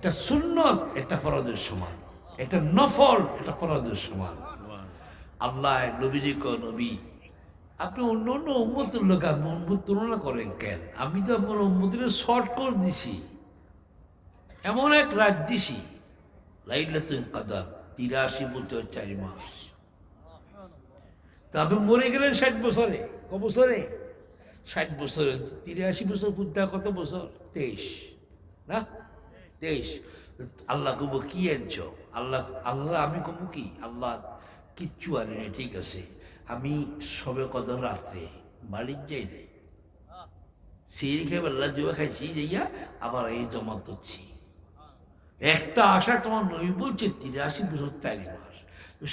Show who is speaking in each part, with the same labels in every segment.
Speaker 1: এটা সুন্নত, এটা ফরজের সমান। এটা নফল, এটা ফরজের সমান। আল্লাহ নবীজি ক নবী, আপনি অন্য অন্য উম্মতের লোক, আপনি উম্মত তুলনা করেন কেন? আমি তো আপনার উম্মতের শর্ট করে দিছি। এমন এক রাত দিছি লাইলাতুল কাদার, তিরাশি বছর, চারি মাস। তা আপনি মরে গেলেন ষাট বছরে, ক বছরে? ষাট বছরে, তিরাশি বছর বুদ্ধা কত বছর? তেইশ। না? তেইশ। আল্লাহ কব কি আনছ আল্লাহ আল্লাহ, আমি কব কি? আল্লাহ, কিচ্ছু আনি নাই, ঠিক আছে। আমি সবে কত রাত্রে বাড়ির যাই নাই। সিঁড়ি খেয়ে আল্লাহ জুয়া খাইছি, যাইয়া আবার এই জমা করছি একটা আশা তোমার নই বলছে তিরাশি বছর চারি মাস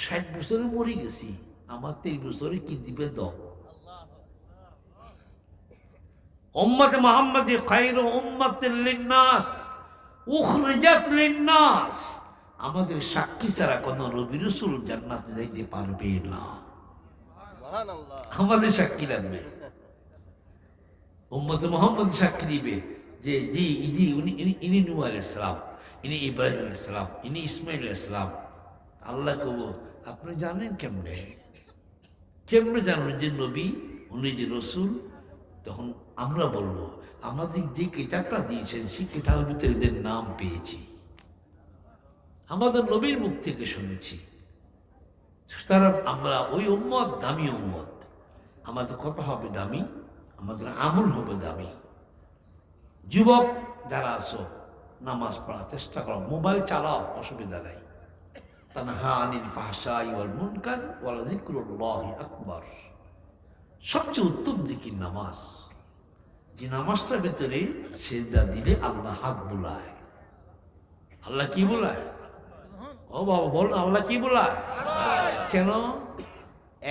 Speaker 1: ষাট বছরে মরে গেছি। আমার তেইশ বছরে কি দিবে দাও উম্মত মোহাম্মদ খাইর উম্মত লিন্নাস। উখরিজাত লিন্নাস। আমাদের সাক্ষী ছাড়া কোনো রবি রসুল জান্নাতে যাইতে পারবে না। আমাদের সাক্ষী লাগবে। উম্মত মোহাম্মদ সাক্ষী দিবে যে জি জি উনি ইনি নূহ আলাইহিস ইনি ইব্রাহিম আলাইহিস সালাম ইনি ইসমাইল আলাইহিস সালাম। আল্লাহ কব আপনি জানেন কেমনে? কেমনে জানেন যে নবী উনি যে রসুল তখন আমরা বলব আমাদের যে কিতাবটা দিয়েছেন সেই কিতাবের ভিতরে এদের নাম পেয়েছি। আমাদের নবীর মুখ থেকে শুনেছি। সুতরাং আমরা ওই উম্মত, দামি উম্মত। আমাদের কত হবে দামি? আমাদের আমল হবে দামি। যুবক যারা আসো নামাজ পড়ার চেষ্টা করো, মোবাইল চালাও, অসুবিধা নাই। তানহা আনিল ফাহশাই ওয়াল মুনকার, ওয়াল জিক্রুল্লাহি আকবার। সবচেয়ে উত্তম দিকির নামাজ। যে নামাজটার ভেতরে সেজদা দিলে আল্লাহ হাত বোলায়। আল্লাহ কি বোলায়? ও বাবা, বল, আল্লাহ কি বোলায়? কেন?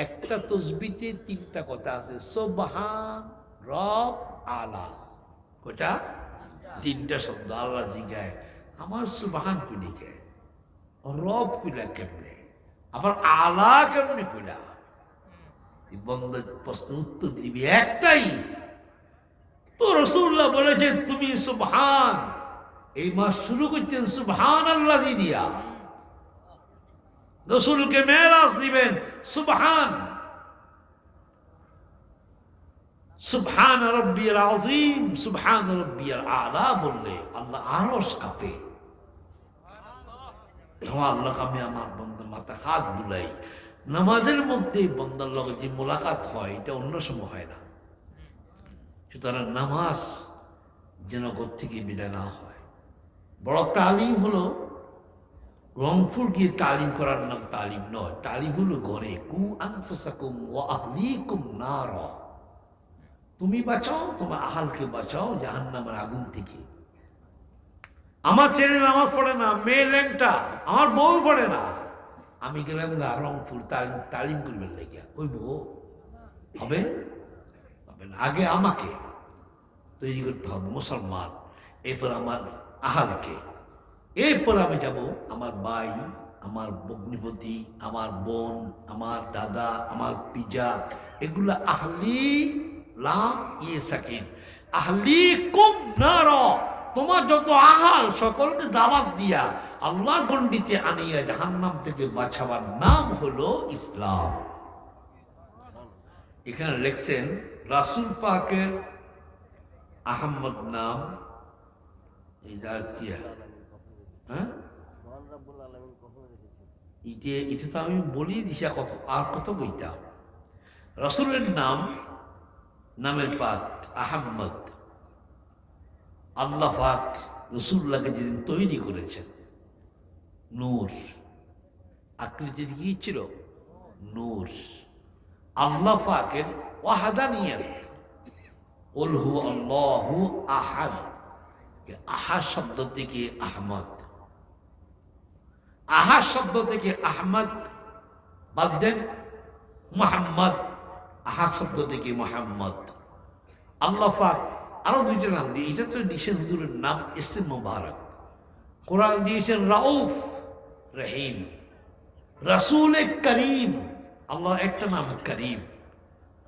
Speaker 1: একটা তসবিতে তিনটা কথা আছে, সোবাহান রব আলা। কোটা তিনটা শব্দ, আল্লাহ জিগায়। আমার সুবাহান কুলি কে? রব কুলা কেমনে? আবার আলা কেমনে কুলা? বন্ধ প্রশ্ন উত্তর দিবি একটাই। তো রসুল্লাহ বলেছেন, তুমি সুবহান এই মাস শুরু করছেন সুবহান আল্লাহ দিয়ে। রসুলকে মেরাজ দিবেন, সুবহান সুবহান রব্বিয়াল আযীম সুবহান রব্বিয়াল আলা বললে আল্লাহ আরশ কাঁপে। আল্লাহ আমি আমার বন্ধ মাথা হাত বুলাই, নামাজের মধ্যে বন্দার লগে যে মোলাকাত হয়, এটা অন্য সময় হয় না। সুতরাং নামাজ যেন থেকে বিদায় না হয়। বড় তালিম হলো রংপুর গিয়ে তালিম করার নাম তালিম নয়। তালিম হলো ঘরে, কু আনফুসাকুম নার। তুমি বাঁচাও, তোমার আহালকে বাঁচাও জাহান্নামের আগুন থেকে। আমার ছেলে নামাজ পড়ে না, মেয়ে ল্যাংটা, আমার বউ পড়ে না। আমি গেলাম রংপুর তালিম তালিম করবেন লেগে ওই বউ হবে? না আগে আমাকে তৈরি করতে হবে, মুসলমান। এরপর আমার আহালকে। এরপর আমি যাব আমার ভাই, আমার বগ্নিপতি আমার বোন, আমার দাদা, আমার পিজা। এগুলা আহলি লাম ইয়ে সাকিন। আহলি কুম নার। তোমার যত আহাল, সকলকে দাওয়াত দিয়া আল্লাহ গণ্ডিতে আনিয়া জাহান্নাম থেকে বাঁচাবার নাম হলো ইসলাম। এখানে লেখছেন রাসুল পাকের আহম্মদ নাম এটার কি হ্যাঁ? ইটে এটা তো আমি বলি দিছি কত, আর কত বইতাম। রসুলের নাম, নামের পাক আহম্মদ। আল্লাহ পাক রসুল্লাহকে যেদিন তৈরি করেছেন, নূর। আকৃতি কি ছিল? নূর। আল্লাহ পাকের ওয়াহাদানিয়ত উলহু আল্লাহু আহাদ। আহাদ শব্দ থেকে আহমদ। আহাদ শব্দ থেকে আহমদ। বাদ দেন, মোহাম্মদ। আহাদ শব্দ থেকে মোহাম্মদ। আল্লাহ আরও দুইটা নাম দিয়ে, এটা তো দিয়েছেন হুজুরের নাম এসে মোবারক। কোরআন দিয়েছেন রাউফ রহিম। রসুল করিম। আল্লাহ একটা নাম করিম।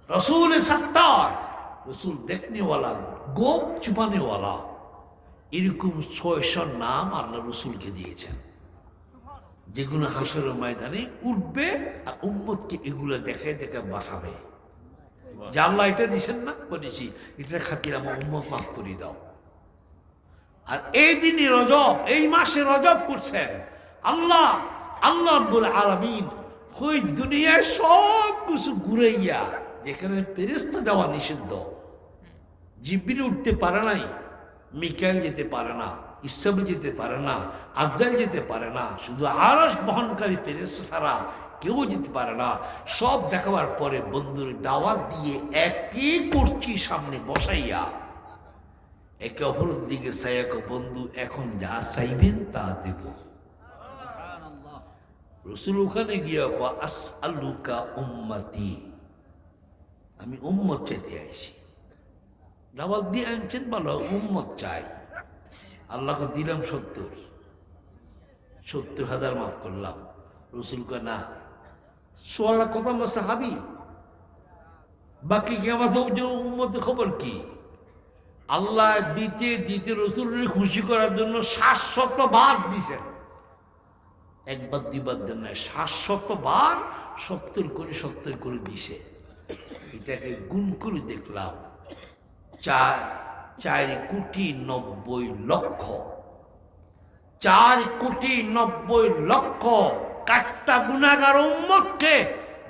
Speaker 1: রসুল সত্তার রসুল देखने वाला गोप छुपाने वाला এরকম ছয়শো নাম আল্লাহ রসুলকে দিয়েছেন যেগুলো হাসরের ময়দানে উঠবে আর উম্মতকে এগুলো দেখে দেখে বাঁচাবে যে আল্লাহ এটা দিছেন না বলেছি এটার খাতির আমার উম্মত মাফ করে দাও আর এই দিনই রজব এই মাসে রজব করছেন আল্লাহ আল্লাহ রব্বুল আলামিন ওই দুনিয়ার সব কিছু ঘুরাইয়া যেখানে ফেরেস্তা দেওয়া নিষিদ্ধ। জিব্বির উঠতে পারে নাই মিকাইল যেতে পারে না ইসরাফিল যেতে পারে না আজদাল যেতে পারে না শুধু আরস বহনকারী ফেরেস্তা ছাড়া কেউ যেতে পারে না। সব দেখাবার পরে বন্ধুর দাওয়াত দিয়ে একই করছি সামনে বসাইয়া একে অপরের দিকে সায়াক বন্ধু এখন যা চাইবেন তা দেব। রসুল ওখানে গিয়া আস আলুকা উম্মতি। আমি উম্মত চাইতে আইছি। দাওয়াত দিয়ে আনছেন, ভালো উম্মত চাই। আল্লাহকে দিলাম সত্তর। সত্তর হাজার মাফ করলাম। রসুলকে না সোয়ালা কথা আমার সাহাবি বাকি কি আমার উম্মতের খবর কি? আল্লাহ দিতে দিতে রসুলের খুশি করার জন্য শাশ্বত বার দিছেন। একবার, দুইবার দেন না শাশ্বত বার সত্তর করে সত্তর করে দিছে। এটাকে গুণ করে দেখলাম। চার চার কোটি নব্বই লক্ষ। চার কোটি নব্বই লক্ষ কাট্টা গুণাগার উম্মতকে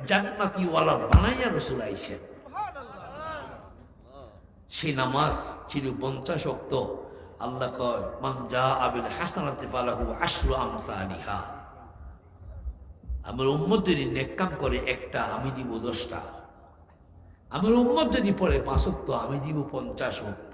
Speaker 1: জান্নাতিওয়ালা বানাইয়া রসুল আইছেন। সেই নামাজ ছিল পঞ্চাশ অক্ত আল্লাহ কয় মানজা আবিল হাসানাতে ফালাহু আশরু আমসা আলিহা আমার উম্মত যদি নেকাম করে একটা, আমি দিব দশটা। আমার উম্মত যদি পড়ে পাঁচত্ব আমি দিব পঞ্চাশ অক্ত